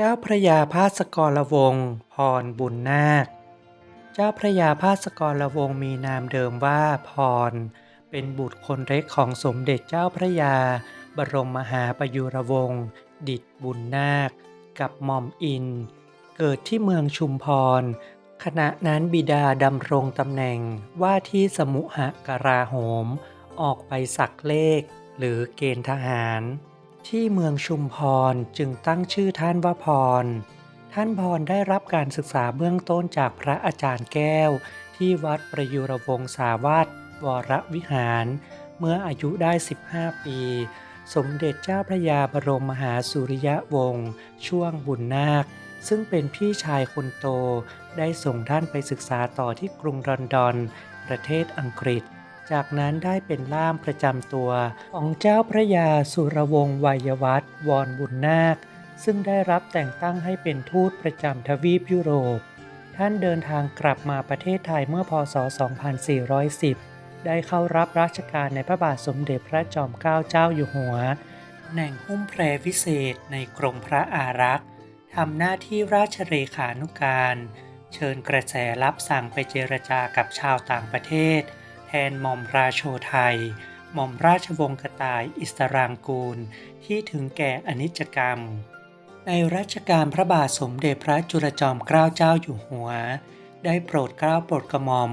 เจ้าพระยาพาสกรวงศ์พรบุญนาค เจ้าพระยาพาสกรวงศ์มีนามเดิมว่าพร เป็นบุตรคนเล็กของสมเด็จเจ้าพระยา บรมมหาประยุรวงศ์ดิตบุญนาค กับหม่อมอิน เกิดที่เมืองชุมพร ขณะนั้นบิดาดำรงตำแหน่งว่าที่สมุหกราโหม ออกไปสักเลข หรือเกณฑ์ทหาร ที่เมืองชุมพรจึงตั้งชื่อท่านว่าพร ท่านพรได้รับการศึกษาเบื้องต้นจากพระอาจารย์แก้ว ที่วัดประยุรวงศาวาสวรวิหาร เมื่ออายุได้ 15 ปี สมเด็จเจ้าพระยาบรมมหาสุริยะวงศ์ช่วงบุญนาค ซึ่งเป็นพี่ชายคนโต ได้ส่งท่านไปศึกษาต่อที่กรุงลอนดอน ประเทศอังกฤษ จากนั้นได้เป็นล่ามประจำตัวของเจ้าพระยาสุรวงศ์วัยวัฒน์วรบุญนาค ซึ่งได้รับแต่งตั้งให้เป็นทูตประจำทวีปยุโรป ท่านเดินทางกลับมาประเทศไทยเมื่อพศ 2410 ได้เข้ารับราชการในพระบาทสมเด็จพระจอมเกล้าเจ้าอยู่หัวแหน่งหุ้มแพรวิเศษในกรมพระอารักษ์ทำหน้าที่ราชเลขานุการ เชิญกระแสรับสั่งไปเจรจากับชาวต่างประเทศ แทนหม่อมราโชไทย หม่อมราชวงศ์กระต่ายอิสรางกูล ที่ถึงแก่อนิจกรรม ในรัชกาลพระบาทสมเด็จพระจุลจอมเกล้าเจ้าอยู่หัว ได้โปรดเกล้าโปรดกระหม่อม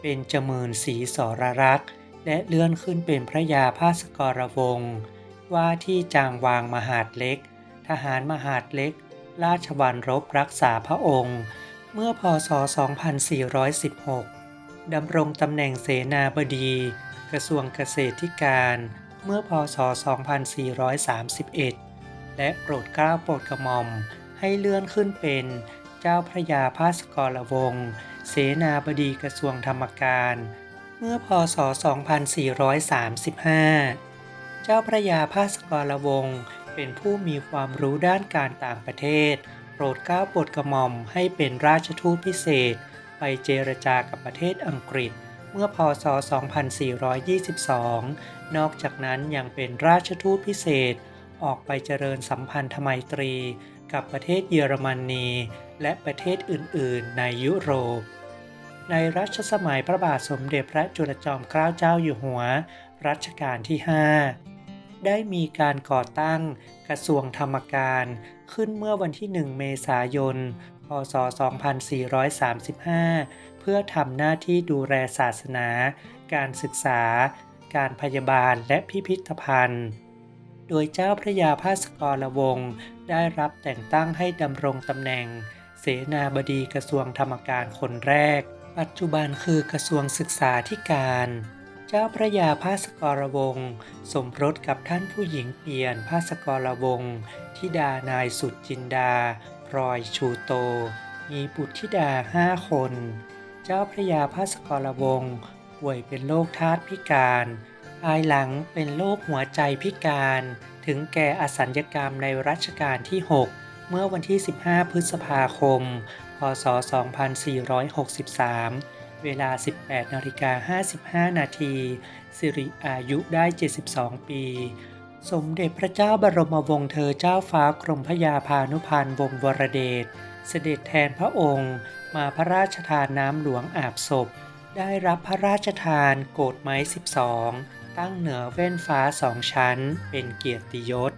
เป็นจมื่นศรีสรรักษ์และเลื่อนขึ้นเป็นพระยาภาสกรวงศ์ว่าที่จางวางมหาดเล็ก ทหารมหาดเล็ก ราชวัลรบรักษาพระองค์ เมื่อพศ 2416 ดำรงตำแหน่งเสนาบดี กระทรวงเกษตรที่การเมื่อพศ 2431 และโปรดเกล้าโปรดกระหม่อมให้เลื่อนขึ้นเป็นเจ้าพระยาภาสกรวงศ์เสนาบดีกระทรวงธรรมการ เมื่อพศ 2435 เจ้าพระยาภาสกรวงศ์เป็นผู้มีความรู้ด้านการต่างประเทศ โปรดเกล้าโปรดกระหม่อมให้เป็นราชทูตพิเศษ ไปเจรจากับประเทศอังกฤษ เมื่อพศ 2422 นอกจากนั้นยังเป็นราชทูตพิเศษ ออกไปเจริญสัมพันธไมตรี กับประเทศเยอรมนี และประเทศอื่น ๆ ในยุโรป ในรัชสมัยพระบาทสมเด็จพระจุลจอมเกล้าเจ้าอยู่หัว รัชกาลที่ 5ได้มีการก่อตั้งกระทรวงธรรมการขึ้นเมื่อวันที่ 1 เมษายน ศ 2435 เพื่อทำหน้าที่ดูแลศาสนา การศึกษา การพยาบาลและพิพิธภัณฑ์ โดยเจ้าพระยาภาสกรวงศ์ได้รับแต่งตั้งให้ดำรงตำแหน่ง เสนาบดีกระทรวงธรรมการคนแรก ปัจจุบันคือกระทรวงศึกษาธิการเจ้าพระยาภาสกรวงศ์สมรสกับท่านผู้หญิงเปลี่ยนภาสกรวงศ์ธิดานายสุดจินดา พลอยชูโต มีบุตรธิดาห้าคน เจ้าพระยาภาสกรวงศ์ป่วยเป็นโรคธาตุพิการ ภายหลังเป็นโรคหัวใจพิการ ถึงแก่อสัญญกรรมในรัชกาลที่ 6 เมื่อวันที่ 15 พฤษภาคม พศ 2463 เวลา 18นาฬิกา55 นาทีสิริอายุได้ 72 ปี สมเด็จพระเจ้าบรมวงศ์เธอเจ้าฟ้ากรมพระยาพานุพันธ์วงศ์วรเดช เสด็จแทนพระองค์ มาพระราชทานน้ำหลวงอาบศพ ได้รับพระราชทานโกรธไม้ 12 ตั้งเหนือเว้นฟ้าสองชั้น เป็นเกียรติยศ